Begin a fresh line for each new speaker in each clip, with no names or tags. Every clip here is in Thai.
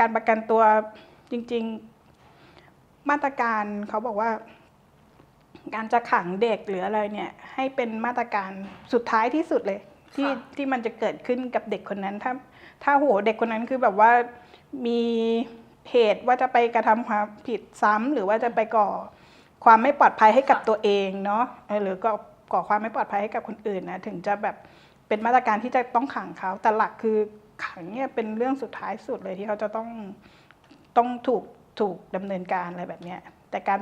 การประกันตัวจริง ๆ มาตรการเขาบอกว่า การจะขังเด็กหรืออะไรเนี่ย ให้เป็นมาตรการสุดท้ายที่สุดเลย ที่
ค่ะ
ที่มันจะเกิดขึ้นกับเด็กคนนั้น ถ้า ถ้าโหเด็กคนนั้นคือแบบว่ามีเหตุว่าจะไปกระทำความผิดซ้ำหรือว่าจะไปก่อความไม่ปลอดภัยให้กับตัวเองเนาะเออหรือก็ก่อความไม่ปลอดภัยให้กับคนอื่นนะถึงจะแบบเป็นมาตรการที่จะต้องขังเขาแต่หลักคือ ขังเนี่ยเป็นเรื่องสุดท้ายสุดเลยที่เขาจะต้องต้องถูกถูกดำเนินการอะไรแบบเนี้ยแต่การ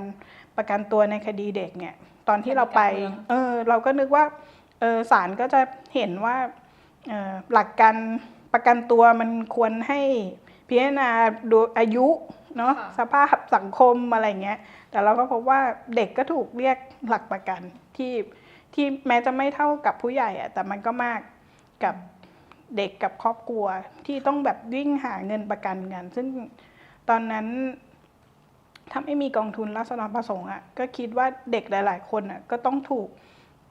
ประกันตัวในคดีเด็กเนี่ย ตอนที่เราไปเออเราก็นึกว่าเออศาลก็จะเห็นว่าเอ่อหลักการประกันตัวมันควรให้พิจารณาดูอายุเนาะ
ค่ะ
สภาพสังคมอะไรเงี้ย แต่เราก็พบว่าเด็กก็ถูกเรียกหลักประกันที่ที่แม้จะไม่เท่ากับผู้ใหญ่อะแต่มันก็มากกับ เด็กกับครอบครัวที่ต้องแบบวิ่งหาเงินประกันกัน ซึ่งตอนนั้นถ้าไม่มีกองทุนรัษฎรประสงค์อะก็คิดว่าเด็กหลาย ๆ คนอะก็ต้องถูก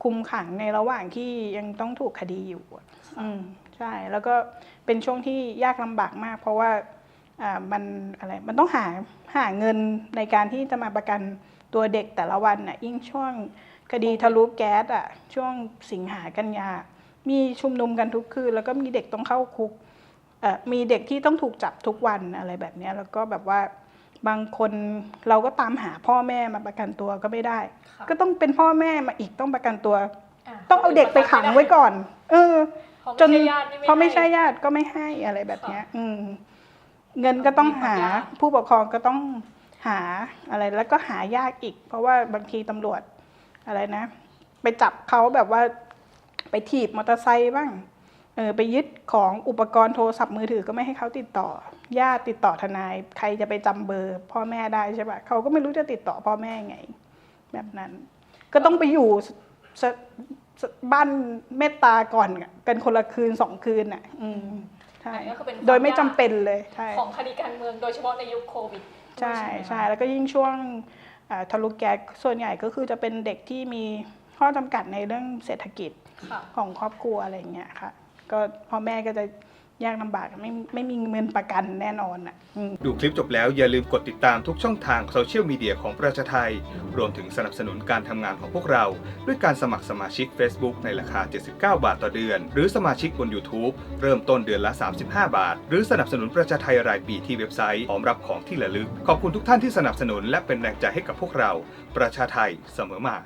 คุมขังในระหว่างที่ยังต้องถูกคดีอยู่อะอืมใช่ แล้วก็เป็นช่วงที่ยากลำบากมาก เพราะว่าอ่ามันอะไร มันต้องหาหาเงินในการที่จะมาประกันตัวเด็กแต่ละวันอะยิ่งช่วงคดีทะลุแก๊สอะช่วงสิงหากันยา มีชุมนุมกันทุกคืนแล้วก็มีเด็กต้องเข้าคุกเอ่อมีเด็กที่ต้องถูกจับทุกวันอะไรแบบเนี้ยแล้วก็แบบว่าบางคนเราก็ตามหาพ่อแม่มาประกันตัวก็ไม่ได้
ค่ะ
ก็ต้องเป็นพ่อแม่มาอีกต้องประกันตัวะต้องเอาเด็กไปขังไว้ก่อน เออ
เพราะ
จน
ไม่ใช่ญาตินี่
เพราะไม่ใช่
ให้
ญาติก็ไม่ให้อะไรแบบเนี้ย
ค่ะ
อืมเงินก็ต้องหา
มีความยาก
ผู้ปกครองก็ต้องหาอะไรแล้วก็หายากอีก เพราะว่าบางทีตำรวจอะไรนะ ไปจับเขาแบบว่า ไปถีบมอเตอร์ไซค์บ้างเออไปยึดของอุปกรณ์โทรศัพท์มือถือก็ไม่ให้เขาติดต่อญาติติดต่อทนาย ใครจะไปจำเบอร์ พ่อแม่ได้ใช่ปะเขาก็ไม่รู้จะติดต่อพ่อแม่ไง แบบนั้น ก็ต้องไปอยู่สสสบ้านเมตตาก่อนกันคนละคืนสองคืนอะ อืมใช่
อันนี้ก็คือเป็นความ
โดยไม่จำเป็นเลยใช่
ของคดีการเมืองโดยเฉพาะในยุคโควิด
ใช่
ด้วยไหมคะ
ใช่แล้วก็ยิ่งช่วงอ่าทะลุแก๊สส่วนใหญ่ก็คือจะเป็นเด็กที่มีข้อจำกัดในเรื่องเศรษฐกิจ
ค่ะ
ของครอบครัวอะไรอย่างเงี้ยค่ะ ก็พ่อแม่ก็จะยากลำบากไม่ไม่มีเงินประกันแน่นอนอะอืม
ดูคลิปจบแล้วอย่าลืมกดติดตามทุกช่องทางโซเชียลมีเดียของประชาไทย รวมถึงสนับสนุนการทำงานของพวกเรา ด้วยการสมัครสมาชิก Facebook ในราคา 79 บาทต่อเดือน หรือสมาชิกบน YouTube เริ่มต้นเดือนละ 35 บาท หรือสนับสนุนประชาไทยรายปีที่เว็บไซต์พร้อมรับของที่ระลึก ขอบคุณทุกท่านที่สนับสนุนและเป็นแรงใจให้กับพวกเรา ประชาไทยเสมอมา